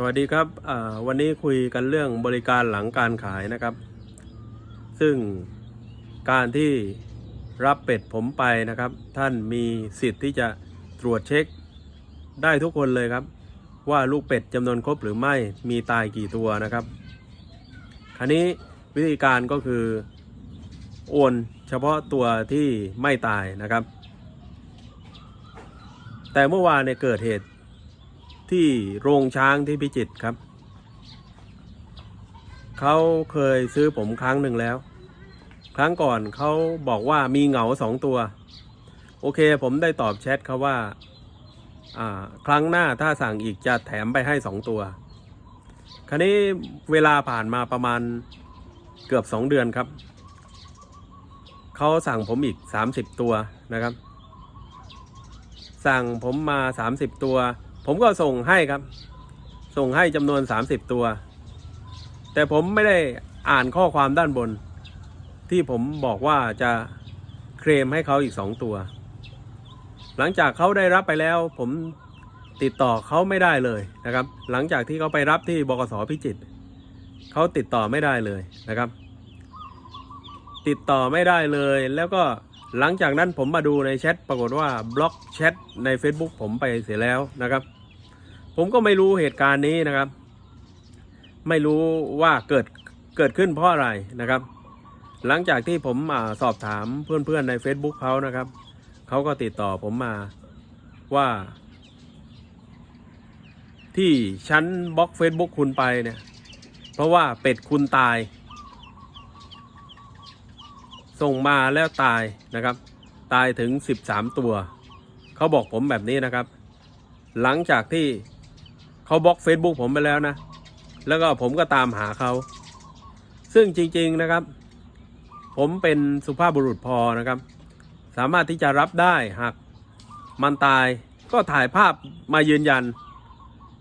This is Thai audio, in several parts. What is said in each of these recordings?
สวัสดีครับวันนี้คุยกันเรื่องบริการหลังการขายนะครับ ซึ่งการที่รับเป็ดผมไปนะครับ ท่านมีสิทธิ์ที่จะตรวจเช็คได้ทุกคนเลยครับ ว่าลูกเป็ดจำนวนครบหรือไม่มีตายกี่ตัวนะครับคราวนี้วิธีการก็คือโอนเฉพาะตัวที่ไม่ตายนะครับ แต่เมื่อวานเนี่ยเกิดเหตุ ที่โรงช้างที่พิจิตรครับ เขาเคยซื้อผมครั้งหนึ่งแล้ว ครั้งก่อนเขาบอกว่ามีเหงาสองตัว โอเคผมได้ตอบแชทเขาว่า ครั้งหน้าถ้าสั่งอีกจะแถมไปให้สองตัว คราวนี้เวลาผ่านมาประมาณเกือบสองเดือนครับ เขาสั่งผมอีกสามสิบตัวนะครับ สั่งผมมา30ตัว ผมก็ส่งให้ครับ ส่งให้จำนวน30ตัว แต่ผมไม่ได้อ่านข้อความด้านบน ที่ผมบอกว่าจะเคลมให้เขาอีก2ตัว หลังจากเขาได้รับไปแล้ว ผมติดต่อเขาไม่ได้เลยนะครับ หลังจากที่เขาไปรับที่บกสพิจิตรเขาติดต่อไม่ได้เลยนะครับ ติดต่อไม่ได้เลยแล้วก็ หลังจากนั้นผมมาดูในแชทปรากฏว่าบล็อกแชทใน Facebook ผมไปเสียแล้วนะครับ ผมก็ไม่รู้เหตุการณ์นี้นะครับ ไม่รู้ว่าเกิดเกิดขึ้นเพราะอะไรนะครับ หลังจากที่ผมอสอบถามเพื่อนๆใน Facebook เขานะครับเขาก็ติดต่อผมมาว่า ที่ฉันบล็อก Facebook คุณไปเนี่ย เพราะว่าเป็ดคุณตาย ส่งมาแล้วตายนะครับ ตายถึง 13 ตัว เขาบอกผมแบบนี้นะครับ หลังจากที่เขาบล็อก Facebook ผมไปแล้วนะ แล้วก็ผมก็ตามหาเขา ซึ่งจริง ๆนะครับ ผมเป็นสุภาพบุรุษพอนะครับ สามารถที่จะรับได้หากมันตายก็ถ่ายภาพมายืนยัน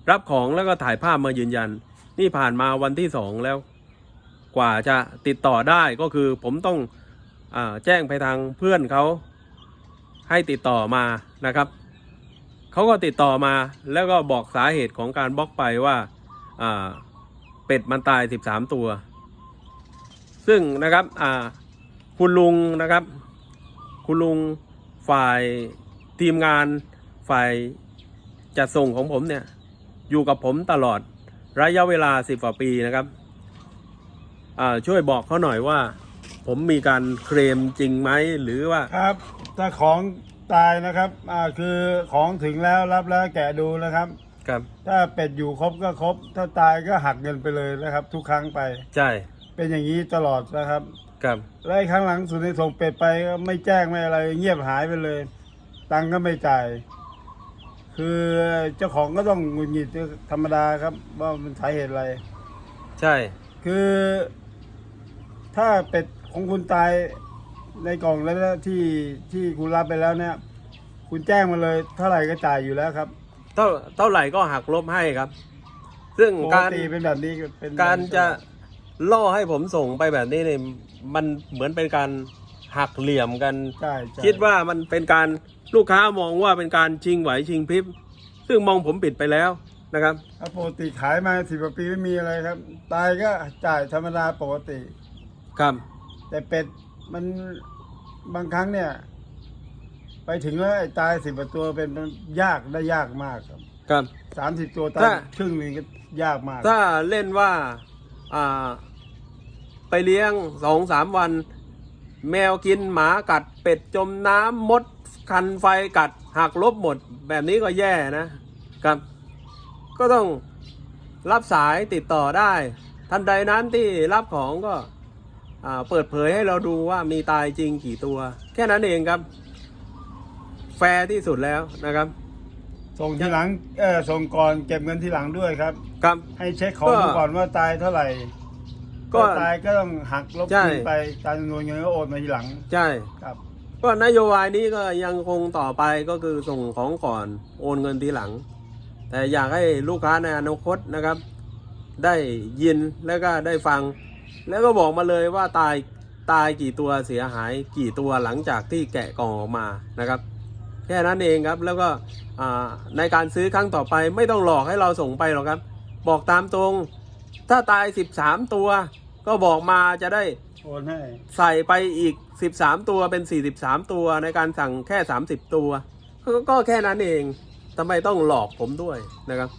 รับของแล้วก็ถ่ายภาพมายืนยัน นี่ผ่านมาวันที่สองแล้ว กว่าจะติดต่อได้ก็คือผมต้อง แจ้งไปทางเพื่อนเขาให้ติดต่อมานะครับเขาก็ติดต่อมาแล้วก็บอกสาเหตุของการบล็อกไปว่าเป็ดมันตาย 13 ตัว ซึ่งนะครับคุณลุงนะครับ คุณลุงฝ่ายทีมงานฝ่ายจัดส่งของผมเนี่ยอยู่กับผมตลอดระยะเวลา 10กว่าปีนะครับช่วยบอกเขาหน่อยว่า ผมมีการเคลมจริงไหมหรือว่า ครับ ถ้าของตายนะครับอ่าคือของถึงแล้วรับแล้วแกะดูนะครับ ครับ ถ้าเป็ดอยู่ครบก็ครบ ถ้าตายก็หักเงินไปเลยนะครับ ทุกครั้งไป ใช่เป็นอย่างนี้ตลอดนะครับครับและไอ้ครั้งหลังสุดที่ส่งเป็ดไปก็ไม่แจ้งไม่อะไรเงียบหายไปเลย ตังค์ก็ไม่จ่าย คือเจ้าของก็ต้องหงุดหงิดธรรมดาครับ ว่ามันสาเหตุอะไร ใช่ คือ ถ้าเป็ด ของคุณตายในกล่องแล้วนะที่ที่คุณรับไปแล้วเนี่ย คุณแจ้งมาเลยเท่าไหร่ก็จ่ายอยู่แล้วครับเท่าเท่าไหร่ก็หักลบให้ครับ ซึ่งปกการติเป็นแบบนี้เป็นการจะล่อให้ผมส่งไปแบบนี้เนี่ยมันเหมือนเป็นการหักเหลี่ยมกัน ใช่ใช่คิดว่ามันเป็นการลูกค้ามองว่าเป็นการชิงไหวชิงพริบ ซึ่งมองผมปิดไปแล้วนะครับถ้าปกติขายมาสิบกว่าปีไม่มีอะไรครับ ตายก็จ่ายธรรมดาปกติ ครับ แต่เป็ดมันบางครั้งเนี่ย ไปถึงแล้วไอ้ตายสิบกว่าตัวเป็นมันยากได้ยากมากครับครับ สามสิบตัวตาถ้ายครึ่งหนึ่งก็ยากมาก ถ้าเล่นว่าอ่า ไปเลี้ยงสองสามวัน แมวกินหมากัดเป็ดจมน้ำมดคันไฟกัดหักลบหมด แบบนี้ก็แย่นะครับ ก็ต้องรับสายติดต่อได้ทันใดนั้นที่รับของก็อ่า เปิดเผยให้เราดูว่ามีตายจริงกี่ตัว แค่นั้นเองครับ แฟร์ที่สุดแล้วนะครับ ส่งทีหลังเออส่งก่อนเก็บเงินทีหลังด้วยครับ ครับ ให้เช็คของก็ดูก่อนว่าตายเท่าไหร่ ก็ถ้าตายก็ต้องหักลบใช่คืนไปการจำนวนเงินก็โอนมาทีหลัง ใช่ครับก็นโยบายนี้ก็ยังคงต่อไปก็คือส่งของก่อนโอนเงินทีหลัง แต่อยากให้ลูกค้าในอนาคตนะครับ ได้ยินแล้วก็ได้ฟัง แล้วก็บอกมาเลยว่าตายตายกี่ตัวเสียหายกี่ตัวหลังจากที่แกะกล่องออกมานะครับ แค่นั้นเองครับแล้วก็อ่าในการซื้อครั้งต่อไปไม่ต้องหลอกให้เราส่งไปหรอกครับ บอกตามตรง ถ้าตายสิบสามตัว ก็บอกมาจะได้โอนให้ใส่ไปอีกสิบสามตัวเป็นสี่สิบสามตัวในการสั่งแค่สามสิบตัวก็ก็แค่นั้นเองทำไมต้องหลอกผมด้วยนะครับ